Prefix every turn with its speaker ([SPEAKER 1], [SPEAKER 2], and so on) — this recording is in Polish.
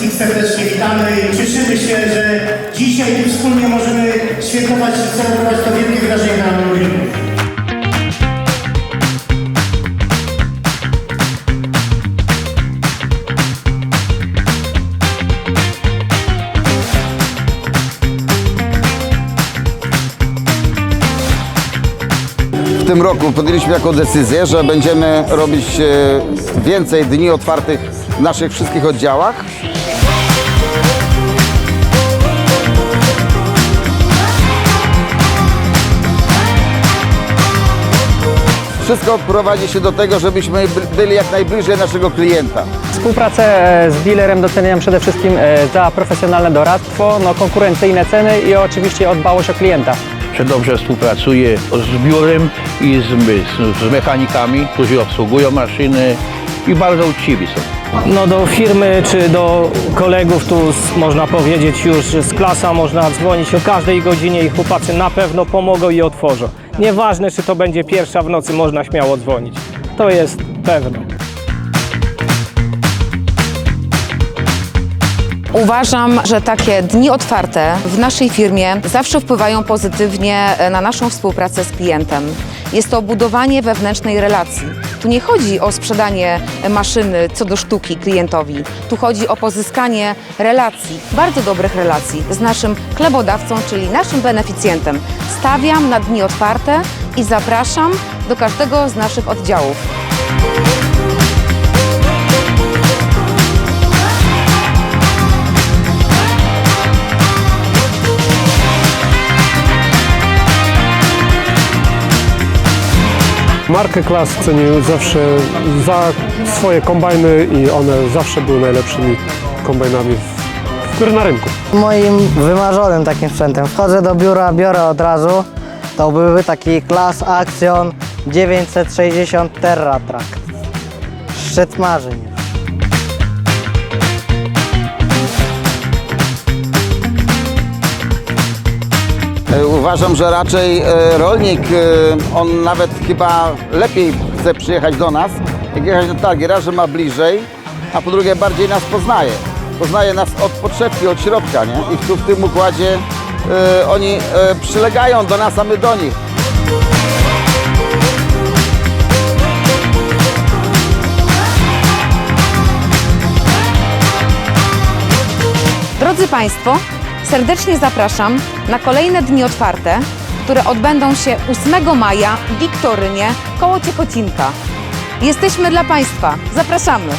[SPEAKER 1] Wszystkich serdecznie witamy i cieszymy się, że dzisiaj wspólnie możemy świętować i celebrować to wielkie wydarzenie na Lublinu.
[SPEAKER 2] W tym roku podjęliśmy taką decyzję, że będziemy robić e, więcej dni otwartych w naszych wszystkich oddziałach. Wszystko prowadzi się do tego, żebyśmy by- byli jak najbliżej naszego klienta.
[SPEAKER 3] Współpracę e, z dealerem doceniam przede wszystkim e, za profesjonalne doradztwo, no, konkurencyjne ceny i oczywiście o dbałość o klienta.
[SPEAKER 4] że dobrze współpracuje z biurem i z, z, z mechanikami, którzy obsługują maszyny i bardzo uczciwi są.
[SPEAKER 5] No do firmy czy do kolegów tu z, można powiedzieć już z klasa można dzwonić o każdej godzinie i chłopacy na pewno pomogą i otworzą. Nieważne czy to będzie pierwsza w nocy, można śmiało dzwonić. To jest pewne.
[SPEAKER 6] Uważam, że takie dni otwarte w naszej firmie zawsze wpływają pozytywnie na naszą współpracę z klientem. Jest to budowanie wewnętrznej relacji. Tu nie chodzi o sprzedanie maszyny co do sztuki klientowi. Tu chodzi o pozyskanie relacji, bardzo dobrych relacji z naszym klebodawcą, czyli naszym beneficjentem. Stawiam na dni otwarte i zapraszam do każdego z naszych oddziałów.
[SPEAKER 7] Markę Klas cenił zawsze za swoje kombajny i one zawsze były najlepszymi kombajnami w, na rynku.
[SPEAKER 8] Moim wymarzonym takim sprzętem. Wchodzę do biura, biorę od razu. To byłby taki Class Action 960 Terra Track. Szczyt marzeń.
[SPEAKER 2] Uważam, że raczej e, rolnik, e, on nawet chyba lepiej chce przyjechać do nas, jak jechać na targi. Raz, że ma bliżej, a po drugie bardziej nas poznaje. Poznaje nas od podszewki, od środka, nie? I tu w tym układzie e, oni przylegają do nas, a my do nich.
[SPEAKER 6] Drodzy Państwo, serdecznie zapraszam na kolejne dni otwarte, które odbędą się 8 maja w Wiktorynie koło Ciechocinka. Jesteśmy dla Państwa. Zapraszamy.